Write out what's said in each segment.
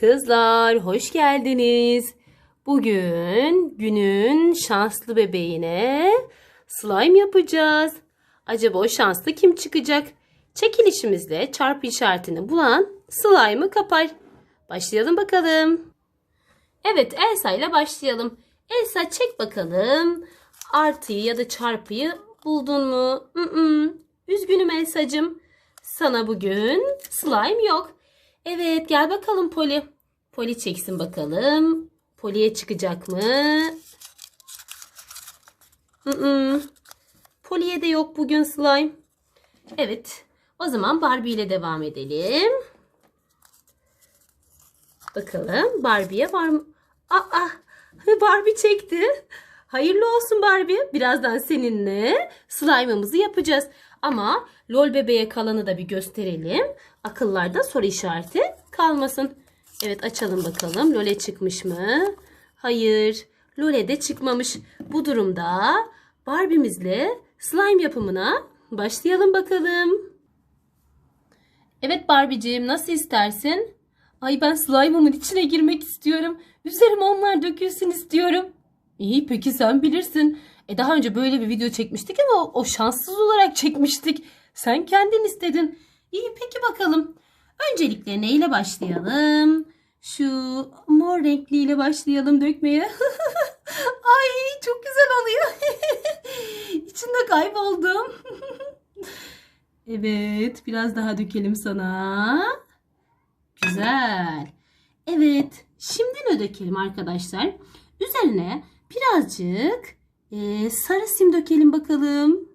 Kızlar hoş geldiniz. Bugün günün şanslı bebeğine slime yapacağız. Acaba o şanslı kim çıkacak? Çekilişimizle çarpı işaretini bulan slime'ı kapar. Başlayalım bakalım. Evet Elsa ile başlayalım. Elsa çek bakalım. Artıyı ya da çarpıyı buldun mu? Üzgünüm Elsa'cığım. Sana bugün slime yok. Evet gel bakalım Poli. Poli çeksin bakalım. Poli'ye çıkacak mı? Poli'ye de yok bugün slime. Evet. O zaman Barbie ile devam edelim. Bakalım Barbie'ye var mı? Aa, Barbie çekti. Hayırlı olsun Barbie. Birazdan seninle slime'ımızı yapacağız. Ama lol bebeğe kalanı da bir gösterelim. Akıllarda soru işareti kalmasın. Evet açalım bakalım. Lole çıkmış mı? Hayır. Lole de çıkmamış. Bu durumda Barbie'mizle slime yapımına başlayalım bakalım. Evet Barbie'ciğim nasıl istersin? Ay ben slime'ımın içine girmek istiyorum. Üzerime onlar dökülsün istiyorum. İyi peki sen bilirsin. E daha önce böyle bir video çekmiştik ama o, şanssız olarak çekmiştik. Sen kendin istedin. İyi peki bakalım. Öncelikle neyle başlayalım? Şu mor renkliyle başlayalım dökmeye. Ay çok güzel oluyor. İçinde kayboldum. evet biraz daha dökelim sana. Güzel. Evet. Şimdi ne dökelim arkadaşlar? Üzerine birazcık e, sarı sim dökelim bakalım.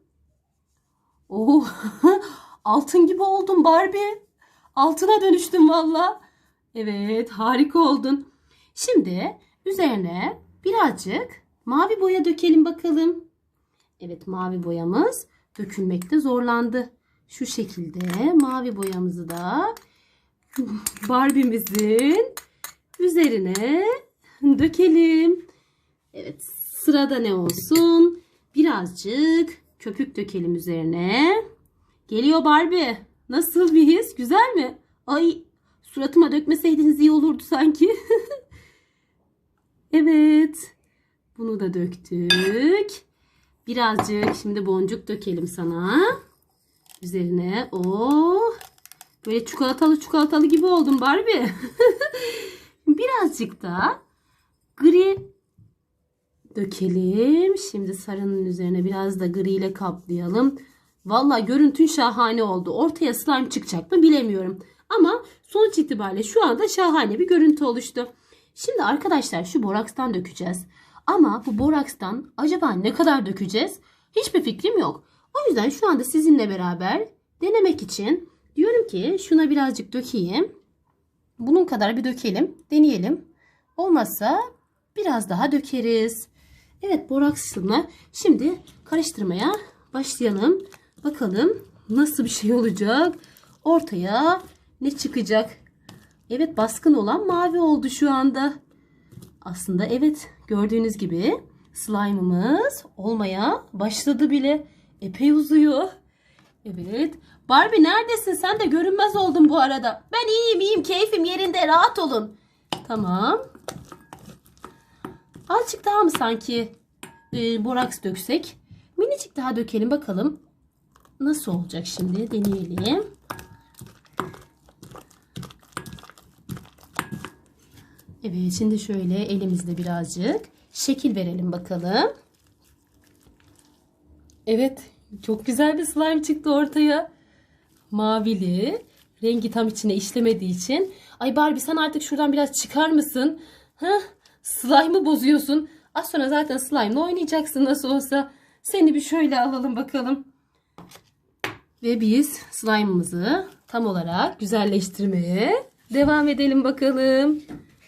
Oo, altın gibi oldun Barbie. Altına dönüştün valla. Evet harika oldun. Şimdi üzerine birazcık mavi boya dökelim bakalım. Evet mavi boyamız dökülmekte zorlandı. Şu şekilde mavi boyamızı da Barbie'mizin üzerine dökelim. Evet sırada ne olsun? Birazcık köpük dökelim üzerine. Geliyor Barbie. Nasıl bir his? Güzel mi? Ay suratıma dökmeseydiniz iyi olurdu sanki. evet. Bunu da döktük. Birazcık şimdi boncuk dökelim sana. Üzerine oh Böyle çikolatalı çikolatalı gibi oldum Barbie. Birazcık da gri dökelim. Şimdi sarının üzerine biraz da gri ile kaplayalım. Valla görüntün şahane oldu. Ortaya slime çıkacak mı bilemiyorum. Ama sonuç itibariyle şu anda şahane bir görüntü oluştu. Şimdi arkadaşlar şu borakstan dökeceğiz. Ama bu borakstan acaba ne kadar dökeceğiz? Hiçbir fikrim yok. O yüzden şu anda sizinle beraber denemek için Diyorum ki şuna birazcık dökeyim. Bunun kadar bir dökelim. Deneyelim. Olmazsa biraz daha dökeriz. Evet boraksını şimdi karıştırmaya başlayalım. Bakalım nasıl bir şey olacak. Ortaya ne çıkacak? Evet baskın olan mavi oldu şu anda. Aslında evet gördüğünüz gibi slime'ımız olmaya başladı bile. Epey uzuyor. Evet. Barbie neredesin? Sen de görünmez oldun bu arada. Ben iyiyim iyiyim. Keyfim yerinde. Rahat olun. Tamam. Azıcık daha mı sanki e, boraks döksek? Minicik daha dökelim bakalım. Nasıl olacak şimdi? Deneyelim. Evet şimdi şöyle elimizde birazcık şekil verelim bakalım. Evet çok güzel bir slime çıktı ortaya. Mavili. Rengi tam içine işlemediği için. Ay Barbie sen artık şuradan biraz çıkar mısın? Heh, slime'ı bozuyorsun. Az sonra zaten slime'la oynayacaksın nasıl olsa. Seni bir şöyle alalım bakalım. Ve biz slime'ımızı tam olarak güzelleştirmeye devam edelim bakalım.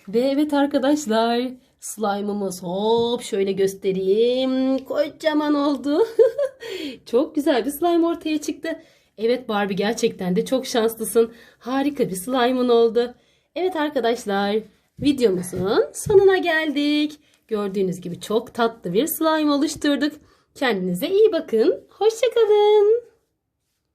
Ve evet arkadaşlar slime'ımız hop şöyle göstereyim. Kocaman oldu. çok güzel bir slime ortaya çıktı. Evet Barbie gerçekten de çok şanslısın. Harika bir slime'ın oldu. Evet arkadaşlar videomuzun sonuna geldik. Gördüğünüz gibi çok tatlı bir slime oluşturduk. Kendinize iyi bakın. Hoşçakalın.